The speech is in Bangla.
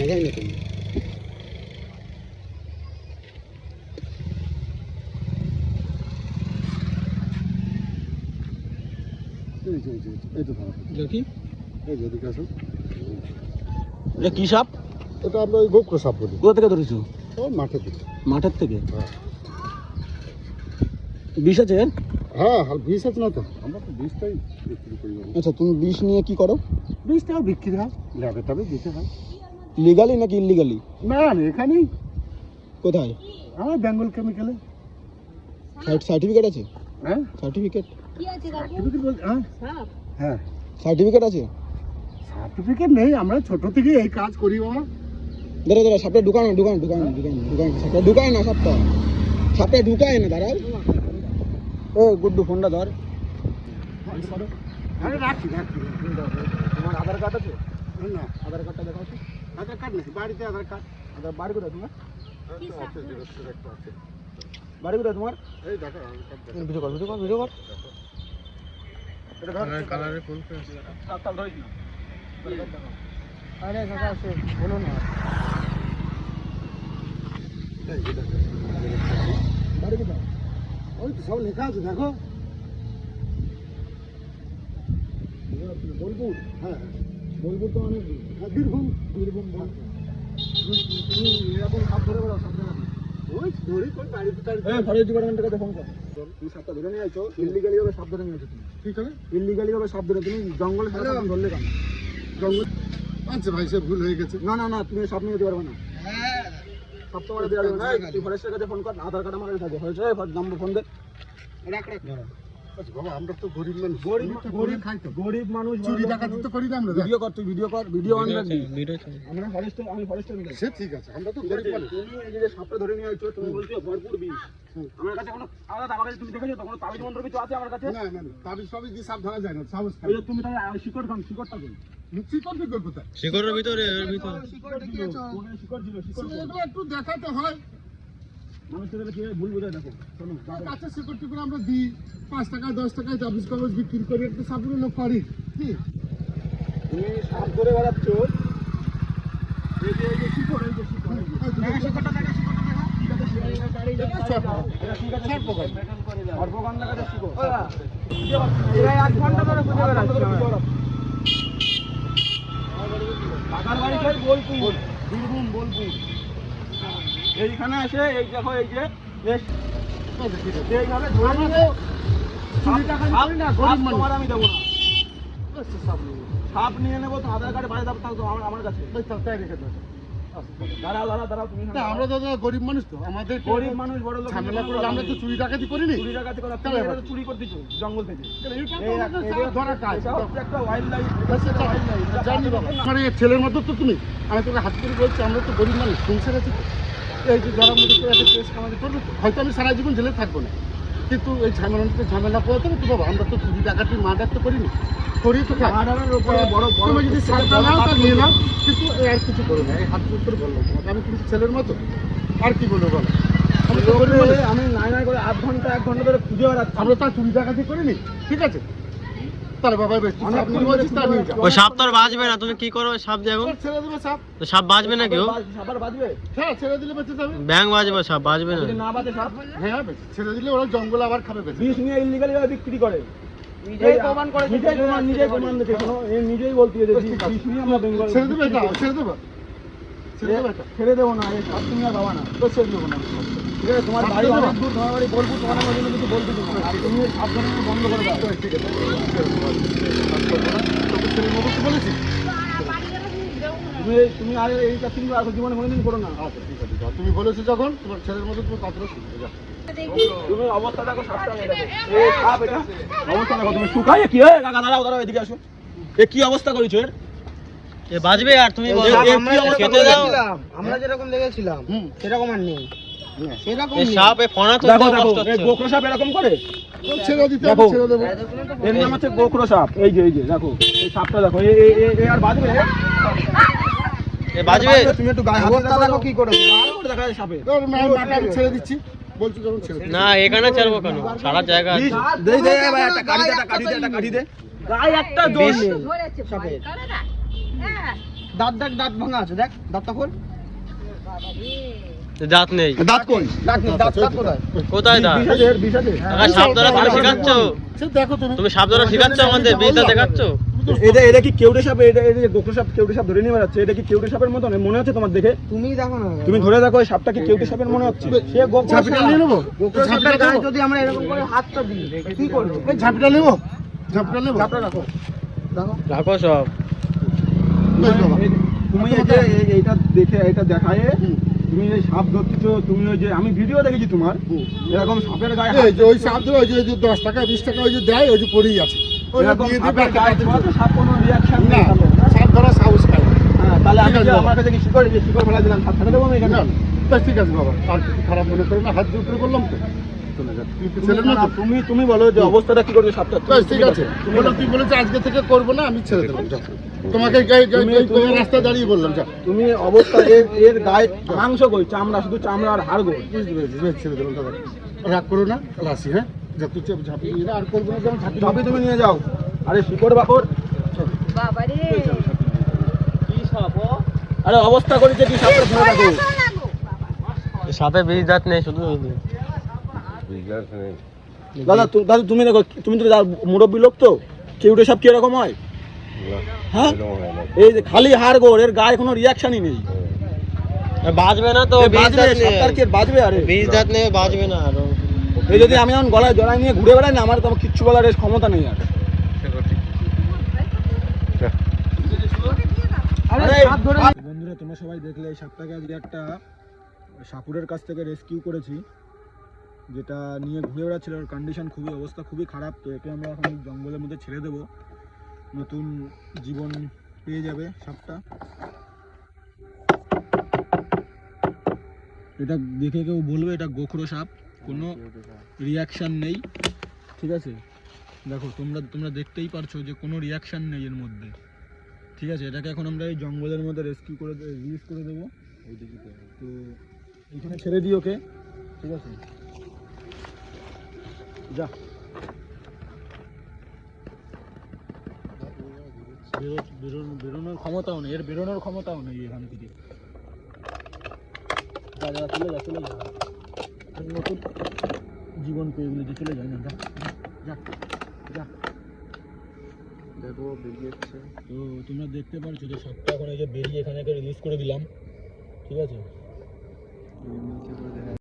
দেখাই না তুমি কি সাপ? আমরা ওই সাপ বলি। কোথা থেকে ধরেছো? মাঠের দিকে। মাঠের থেকে? হ্যাঁ। বিষ আছে? হ্যাঁ বিষ আছে না তো? আমরা তো বিষটাই বিক্রি করি। আচ্ছা তুমি বিষ নিয়ে কি করো? বিষটাও বিক্রি হয়। তবে দিতে হয়। লিগালি নাকি ইলিগালি না না এখানেই। কোথায়? আমার বেঙ্গল কেমিক্যালে সার্টিফিকেট আছে? হ্যাঁ। সার্টিফিকেট কি আছে কাকু সার্টিফিকেট বলতে হ্যাঁ। হ্যাঁ। সার্টিফিকেট আছে? সার্টিফিকেট নেই আমরা ছোট থেকে এই কাজ করি বাবা। দাঁড়া দাঁড়া সাপটা ঢুকায় না ঢুকায় ঢুকায় ঢুকায় না ঢুকায় সাপটা ঢুকায় না সাপটা। সাপটা ঢুকায় না দাঁড়াও। ও গুড্ডু ফোনটা ধর। আরে রাখি রাখি তোমার আধার কার্ড আছে? না। আধার কার্ডটা দেখাও তো। আধার কার্ড নেই বাড়িতে আধার কার্ড আধার বাড়ি কোথায় তোমার কি সাপ আছে বাড়ি কোথায় তোমার এই দেখো ভিডিও কর ভিডিও কর ভিডিও কর এটা ধর কালারে ফুল সাপ সাপ ধরিস না আরে কাকা আছে বলো না বাড়ি কোথায় ওই তো সব লেখা আছে দেখো বোলপুর হ্যাঁ বোলপুর তো অনেক হ্যাঁ বীরভূম? বীরভূম তুমি- তুমি এরকম সাপ ধরে বেড়াও সাপ ধরে ওই ধরি কোন বাড়িতে হ্যাঁ ফরেস্ট ডিপার্টমেন্টের কাছে ফোন করো। তুমি সাপটা ধরে নিয়ে আইছো ইলিগালি ভাবে সাপ ধরে নিয়ে আইছো তুমি। ঠিক আছে ইলিগালি ভাবে সাপ ধরে তুমি জঙ্গলে ধরলে কেন? জঙ্গল আচ্ছা ভাই সে ভুল হয়ে গেছে। না না না তুমি সাপ নিয়ে যেতে পারবে না। সাপ তোমার দেওয়া যাবে না। তুই ফরেস্টের কাছে ফোন কর আধার কার্ড আমার কাছে থাকে নাম্বার ফোন দে। রাখ রাখ। আচ্ছা বাবা আমরা তো গরিব মানুষ। গরিব তো গরিব খাই তো। গরিব মানুষ চুরি ডাকাতি তো করি না আমরা ভিডিও কর তুই ভিডিও কর ভিডিও অন রাখবি আমরা ফরেস্টে আমি ফরেস্টে মিলে সে ঠিক আছে আমরা তো গরিব মানুষ। তুমি এই যে সাপটা ধরে নিয়ে আইছো তুমি বলছো ভরপুর বিষ আমার কাছে কোনো আলাদা আমার কাছে তুমি দেখেছ? তো কোনো তাবিজ মন্ত্র কিছু আছে আমার কাছে? না না না তাবিজ ফাবিজ দিয়ে সাপ ধরা যায় না সাহস ওই যে তুমি তাহলে শিকড় খান শিকড়টা দিন শিকড় কি করব তাই শিকড়ের ভিতরে এর ভিতরে। শিকড় ছিল শিকড় একটু দেখাতে হয়। মানুষের কাছে কীভাবে ভুল বোঝায় দেখো? শোনো কাছে শিকড় টিকড় আমরা দিই। পাঁচ টাকা দশ টাকায় তাবিজ কাগজ বিক্রি করি একটু সাপুরে লোক করি কি? তুমি সাপ ধরে বেড়াচ্ছ। এই যে এই যে শিকড় এই যে শিকড় এই যে। দেখা শিকড়টা দেখা শিকড়টা দেখা। ঠিক আছে শিকড়টা এই যে এটা ঠিক আছে শিকড় সর্বগন্ধা কাছে শিকড়। এরা এক ঘণ্টা ধরে খুঁজে বেড়াচ্ছে। কাকার বাড়ি সেই বোলপুর বীরভূম বোলপুর। এইখানে এসে এই দেখো এই যে বেশ এইভাবে ধরে নেব চুরি টাকা করি না গরিব মানুষ তোমার আমি দেবো না। সাপ নিয়ে নেব তো আধার কার্ডে বাড়ি যাব আমার আমার কাছে। তাই রেখে দাও। দাঁড়াও দাঁড়াও দাঁড়াও তুমি আমরা দাদা গরিব মানুষ তো আমাদের গরিব মানুষ বড় লোক ঝামেলা করলে আমরা তো চুরি করিনি। চুরি ডাকাতি করা তাহলে এটা তো চুরি করতেছো জঙ্গল থেকে। ধরা কাজ। একটা ওয়াইল্ড লাইফ জানি বাবা। আমার ছেলের মতো তো তুমি। আমি তোকে হাত করে বলছি আমরা তো গরিব মানুষ সংসার আছে। এই যে ধরার মধ্যে একটা কেস আমাদের করবে হয়তো আমি সারা জীবন জেলে থাকব না। কিন্তু এই ঝামেলাতে ঝামেলা পড়ে তো বাবা আমরা তো চুরি টাকাটি মার্ডার তো করিনি। করি তো তুমি যদি সারটা নাও তা নিয়ে নাও। কিন্তু আর কিছু করো না এই হাত করে বললাম তোমাকে আমি কিন্তু ছেলের মতো। আর কি বলব বলো? আমি নাই নাই করে আধ ঘণ্টা এক ঘণ্টা ধরে খুঁজে বেড়াচ্ছি। আমরা তো চুরি টাকাতি করিনি ঠিক আছে? ওই সাপ তো আর বাঁচবে না তুমি কি করো? সাপ দিয়ে ছেড়ে তো সাপ বাঁচবে না কেউ সাবার বাজবে হ্যাঁ ব্যাং বাঁচবে সাপ বাঁচবে না। যদি না বাজে সাপ? হ্যাঁ ছেড়ে দিলে ওরা জঙ্গল আবার খাবে বেশি বিষ নিয়ে ইলিগালি বিক্রি করে। নিজেই বলতে ছেড়ে দেবে ছেড়ে দেবে ছেড়ে দেবে না এই সাপ তুমি আর পাবা না। তো ছেড়ে দেবো না। ঠিক আছে তোমার বাড়ি অনেক দূর তোমার বাড়ি বলব তোমার আমার জন্য কিছু বলতে তুমি সাবধানে বন্ধ করে দাও। ঠিক আছে তোকে ছেলের মতো তো বলেছি তুমি তুমি আর এই কাজ তুমি আর জীবনে কোনোদিন করো না। আচ্ছা ঠিক আছে তুমি বলেছ যখন তোমার ছেলের মতো তুমি কথাটা শুনবে যাও তুমি অবস্থা দেখো অবস্থা দেখো তুমি শুকায় কি? হয় কাকা দাঁড়াও দাঁড়াও এদিকে আসো। এ কি অবস্থা করেছ এর? এ বাঁচবে আর তুমি? আমরা যেরকম দেখেছিলাম সেরকম আর নেই। সেরকম সাপ এ ফোনা তো দেখো দেখো এই হচ্ছে। সাপ এরকম করে? ছেড়ে দিতে দেখো। এর নাম হচ্ছে সাপ। এই যে এই যে দেখো এই সাপটা দেখো এ আর এ তুমি একটু গায়ে হাত দেখো। কি করে দেখা যায় সাপে। তোর না মাকে আমি ছেড়ে দিচ্ছি। বলছি যখন ছেড়ে দিচ্ছি। না এখানে ছাড়বো কেন? সারা জায়গা আছে। দে দে ভাই একটা কাঠি দে একটা দে একটা কাঠি দে। গায়ে একটা জোর নেই। ধরেছে ভয় করে না। হ্যাঁ। দাঁত দেখ দাঁত ভাঙা আছে দেখ দাঁতটা খোল। দাঁত নেই। দাঁত কই? দাঁত নেই দাঁত কোথায়? দাঁত? সাপ ধরা তুমি শেখাচ্ছ দেখো তুমি তুমি সাপ ধরা শেখাচ্ছ আমাদের দেখাচ্ছ? এটা এটা কি কেউটে সাপ এটা এটা গোকর সাপ কেউটে সাপ ধরে নিয়ে বেড়াচ্ছে এটা কি কেউটে সাপের মতন? মনে হচ্ছে তোমার দেখে? তুমি দেখো না। তুমি ধরে দেখো এই সাপটা কি কেউটে সাপের মনে হচ্ছে? সে ঝাঁপিটা নিয়ে নেব? গোকুল সাপের গায়ে যদি আমরা এরকম করে হাতটা দিই কি করব? এই ঝাঁপিটা নেব? ঝাঁপিটা নেব? চাপটা রাখো। রাখো সব। তুমি এই যে এইটা দেখে এটা দেখায়। তুমি এই সাপ ধরতেছ তুমি ওই যে আমি ভিডিও দেখেছি তোমার। এরকম সাপের গায়ে এই যে ওই সাপ ধরে ওই যে ওই যে দশ টাকা বিশ টাকা ওই যে দেয় ওই যে পড়েই আছে। যে এরকম সাপের গায়ে সাপ কোনো রিয়াকশন না নেই সাপ ধরা সাহস খায় হ্যাঁ, তাহলে আমি যে আমার কাছে কি শিকড় যে শিকড় ফেলা দিলাম সাপ ফেলে দেবো আমি এখানে? বেশ ঠিক আছে বাবা আর কিছু খারাপ মনে করো না হাত তো। ছেলের তুমি তুমি তুমি বলো যে অবস্থাটা কি করবে সাপটা ঠিক আছে। বললাম তুই বলেছ আজকে থেকে করব না আমি ছেড়ে দেবো। তোমাকে দাঁড়িয়ে বললাম যা তুমি অবস্থা এর এর গায়ে মাংস কই চামড়া শুধু চামড়া আর হাড় গোল। বুঝতে পেরেছি ছেড়ে দিলাম দাদা। রাগ করো না রাশি হ্যাঁ? আর করব না যেমন ঝাঁপিয়ে তুমি নিয়ে যাও। আরে শিকড় বাকড়। বাবারে। আরে অবস্থা করেছে কি সাপটা ধরে রাখো সাপে বিষ দাঁত নেই শুধু দাদা দাদা তুমি দেখো তুমি তো যা- মুরব্বী লোক তো কেউটে সাপ কীরকম হয়? হ্যাঁ? এই যে খালি হাড় গোড় এর গায়ে কোনো রিয়াকশনই নেই। বাজবে না তো বাজবে দাঁত কি বাজবে আরে? বিষ দাঁত নেই বাজবে না আরও। এই যদি আমি এখন গলায় জড়াই নিয়ে ঘুরে বেড়াই না আমার তো আমার কিচ্ছু বলার এর ক্ষমতা নেই আর। আরে হাত ধরে বন্ধুরা তোমরা সবাই দেখলে এই সাপটাকে আজকে একটা সাপুরের কাছ থেকে রেস্কিউ করেছি যেটা নিয়ে ঘুরে বেড়াচ্ছিল। ওর কন্ডিশন খুবই অবস্থা খুবই খারাপ তো একে আমরা এখন জঙ্গলের মধ্যে ছেড়ে দেবো। নতুন জীবন পেয়ে যাবে সাপটা। এটা দেখে কেউ বলবে এটা গোখরো সাপ, কোনো রিয়াকশান নেই। ঠিক আছে? দেখো, তোমরা তোমরা দেখতেই পারছ যে কোনো রিয়াকশান নেই এর মধ্যে। ঠিক আছে? এটাকে এখন আমরা এই জঙ্গলের মধ্যে রেস্কিউ করে রিলিজ করে দেবো। তো এখানে ছেড়ে দিই ওকে। ঠিক আছে? যা। বেরোনোর ক্ষমতাও নেই এর বেরোনোর ক্ষমতাও নেই এখান থেকে। যা চলে যা চলে যা। নতুন জীবন পেয়ে গেলে যে চলে যায় না যা যা যা। দেখো বেরিয়েছে। তো তোমরা দেখতে পারছ যে সাপটা করে যে বেরিয়ে এখানে রিলিজ করে দিলাম ঠিক আছে?